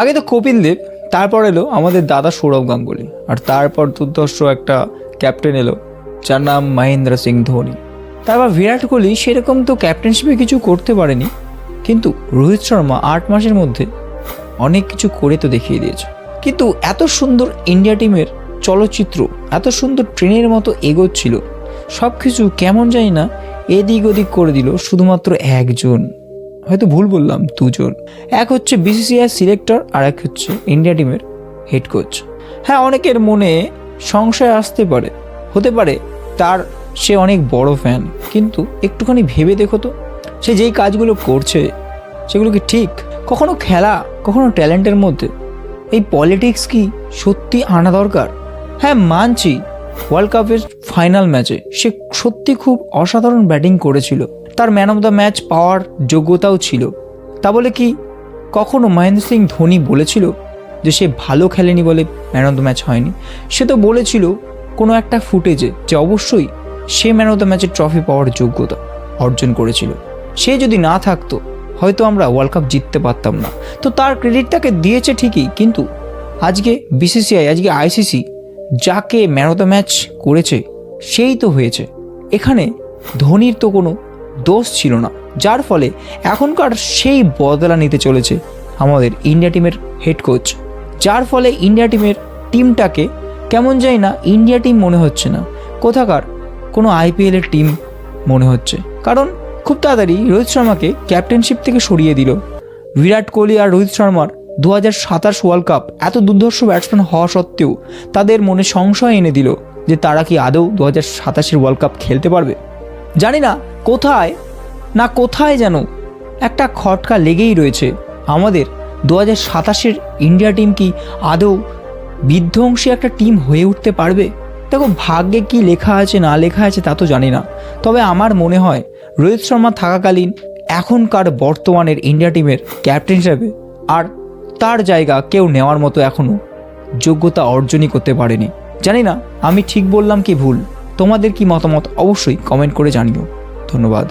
আগে তো কপিল দেব, তারপর এলো আমাদের দাদা সৌরভ গাঙ্গুলি। আর তারপর দুর্দর্শ একটা ক্যাপ্টেন এলো, যার নাম মহেন্দ্র সিং ধোনি। তারপর বিরাট কোহলি সেরকম তো ক্যাপ্টেনশিপে কিছু করতে পারেনি, কিন্তু রোহিত শর্মা আট মাসের মধ্যে অনেক কিছু করে তো দেখিয়ে দিয়েছে। কিন্তু এত সুন্দর ইন্ডিয়া টিমের চলচ্চিত্র, এত সুন্দর ট্রেনের মতো এগোচ্ছিল সব কিছু কেমন জানি না এদিক ওদিক করে দিল শুধুমাত্র একজন। হয়তো ভুল বললাম, দুজন। এক হচ্ছে বিসিসিআই সিলেক্টর আর এক হচ্ছে ইন্ডিয়া টিমের হেড কোচ হ্যাঁ অনেকের মনে সংশয় আসতে পারে। হতে পারে তার সে অনেক বড় ফ্যান কিন্তু একটুখানি ভেবে দেখো তো, সে যেই কাজগুলো করছে, সেগুলো কি ঠিক? কখনো খেলা, কখনো ট্যালেন্টের মধ্যে। এই পলিটিক্স কি সত্যি আনা দরকার? হ্যাঁ মানছি। ওয়ার্ল্ড কাপের ফাইনাল ম্যাচে সে সত্যি খুব অসাধারণ ব্যাটিং করেছিল। তার ম্যান অফ দ্য ম্যাচ পাওয়ার যোগ্যতাও ছিল। তা বলে কি, কখনো মহেন্দ্র সিং ধোনি বলেছিল যে সে ভালো খেলেনি বলে ম্যান অফ দ্য ম্যাচ হয়নি? সে তো বলেছিল কোনো একটা ফুটেজে যে অবশ্যই সে ম্যান অফ দ্য ম্যাচের ট্রফি পাওয়ার যোগ্যতা অর্জন করেছিল। সে যদি না থাকতো, হয়তো আমরা ওয়ার্ল্ড কাপ জিততে পারতাম না। তো তার ক্রেডিটটাকে দিয়েছে ঠিকই, কিন্তু আজকে বিসিসিআই আজকে আইসিসি যাকে ম্যান অফ দ্য ম্যাচ করেছে, সেই তো হয়েছে। এখানে ধোনির তো কোনো দোষ ছিল না, যার ফলে এখনকার সেই বদলা নিতে চলেছে আমাদের ইন্ডিয়া টিমের হেড কোচ যার ফলে ইন্ডিয়া টিমের টিমটাকে কেমন যায় না ইন্ডিয়া টিম মনে হচ্ছে না, কোথাকার কোনো আইপিএলের টিম মনে হচ্ছে। কারণ খুব তাড়াতাড়ি রোহিত শর্মাকে ক্যাপ্টেনশিপ থেকে সরিয়ে দিল। বিরাট কোহলি আর রোহিত শর্মার দু হাজার সাতাশ ওয়ার্ল্ড কাপ এত দুর্ধর্ষ ব্যাটসম্যান হওয়া সত্ত্বেও তাদের মনে সংশয় এনে দিল যে তারা কি আদৌ দু হাজার সাতাশের ওয়ার্ল্ড কাপ খেলতে পারবে। জানি না কোথায়? না কোথায় যেন? একটা খটকা লেগেই রয়েছে। আমাদের দু হাজার সাতাশের ইন্ডিয়া টিম কি আদৌ বিধ্বংসী একটা টিম হয়ে উঠতে পারবে? দেখো, ভাগ্যে কি লেখা আছে, না লেখা আছে তা তো জানি না। তবে আমার মনে হয় রোহিত শর্মা থাকাকালীন এখনকার বর্তমানের ইন্ডিয়া টিমের ক্যাপ্টেন হিসাবে আর তার জায়গা কেউ নেওয়ার মতো এখনও যোগ্যতা অর্জনই করতে পারেনি। জানি না, আমি ঠিক বললাম কি ভুল? তোমাদের কি মতামত অবশ্যই কমেন্ট করে জানিও। ধন্যবাদ।